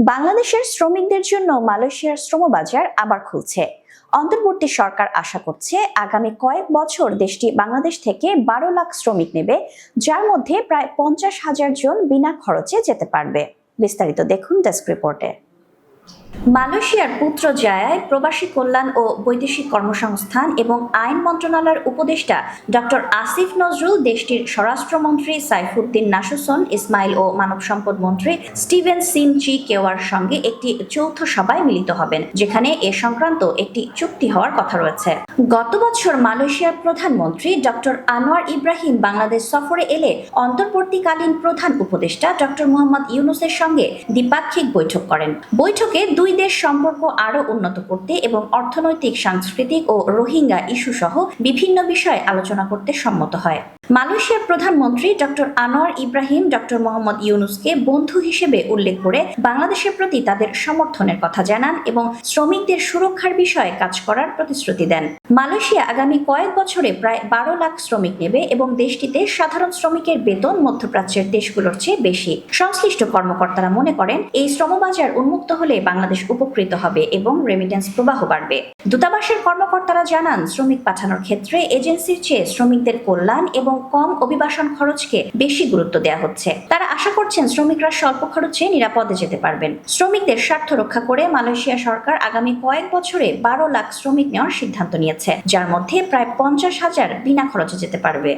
বাংলাদেশের শ্রমিকদের জন্য মালয়েশিয়ার শ্রমবাজার আবার খুলছে। অন্তর্বর্তী সরকার আশা করছে আগামী কয়েক বছর দেশটি বাংলাদেশ থেকে বারো লাখ শ্রমিক নেবে, যার মধ্যে প্রায় পঞ্চাশ হাজার জন বিনা খরচে যেতে পারবে। বিস্তারিত দেখুন ডেস্ক রিপোর্টে। মালয়েশিয়ার পুত্র জায়ায় প্রবাসী কল্যাণ ও বৈদেশিক কর্মসংস্থান এবং আইন মন্ত্রণালয়ের উপদেষ্টা ডক্টর আসিফ নজরুল দেশটির স্বরাষ্ট্রমন্ত্রী সাইফুদ্দিন নাসুসন, ইসমাইল ও মানব সম্পদ মন্ত্রী স্টিভেন সিন চি কেওয়ার সঙ্গে একটি যৌথ সভায় মিলিত হবেন, যেখানে এ সংক্রান্ত একটি চুক্তি হওয়ার কথা রয়েছে। গত বছর মালয়েশিয়ার প্রধানমন্ত্রী ডক্টর আনোয়ার ইব্রাহিম বাংলাদেশ সফরে এলে অন্তর্বর্তীকালীন প্রধান উপদেষ্টা ডক্টর মোহাম্মদ ইউনুসের সঙ্গে দ্বিপাক্ষিক বৈঠক করেন। বৈঠকে দুই দেশ সম্পর্ক আরও উন্নত করতে এবং অর্থনৈতিক, সাংস্কৃতিক ও রোহিঙ্গা ইস্যু সহ বিভিন্ন বিষয়ে আলোচনা করতে সম্মত হয়। মালয়েশিয়ার প্রধানমন্ত্রী doctor Anwar Ibrahim, doctor Muhammad ইউনুসকে বন্ধু হিসেবে উল্লেখ করে বাংলাদেশের প্রতি তাদের সমর্থনের কথা জানান এবং শ্রমিকদের সুরক্ষার বিষয়ে কাজ করার প্রতিশ্রুতি দেন। মালয়েশিয়া আগামী কয়েক বছরে প্রায় বারো লাখ শ্রমিক নেবে এবং দেশটিতে সাধারণ শ্রমিকের বেতন মধ্যপ্রাচ্যের দেশগুলোর চেয়ে বেশি। সংশ্লিষ্ট কর্মকর্তারা মনে করেন, এই শ্রমবাজার উন্মুক্ত হলে বাংলাদেশ উপকৃত হবে এবং রেমিটেন্স প্রবাহ বাড়বে। দূতাবাসের কর্মকর্তারা জানান, শ্রমিক পাঠানোর ক্ষেত্রে এজেন্সির চেয়ে শ্রমিকদের কল্যাণ এবং কম অভিবাসন খরচকে বেশি গুরুত্ব দেওয়া হচ্ছে। তারা আশা করছেন শ্রমিকরা স্বল্প খরচে নিরাপদে যেতে পারবেন। শ্রমিকদের স্বার্থ রক্ষা করে মালয়েশিয়া সরকার আগামী কয়েক বছরে বারো লাখ শ্রমিক নেওয়ার সিদ্ধান্ত নিয়েছে, যার মধ্যে প্রায় পঞ্চাশ হাজার বিনা খরচে যেতে পারবে।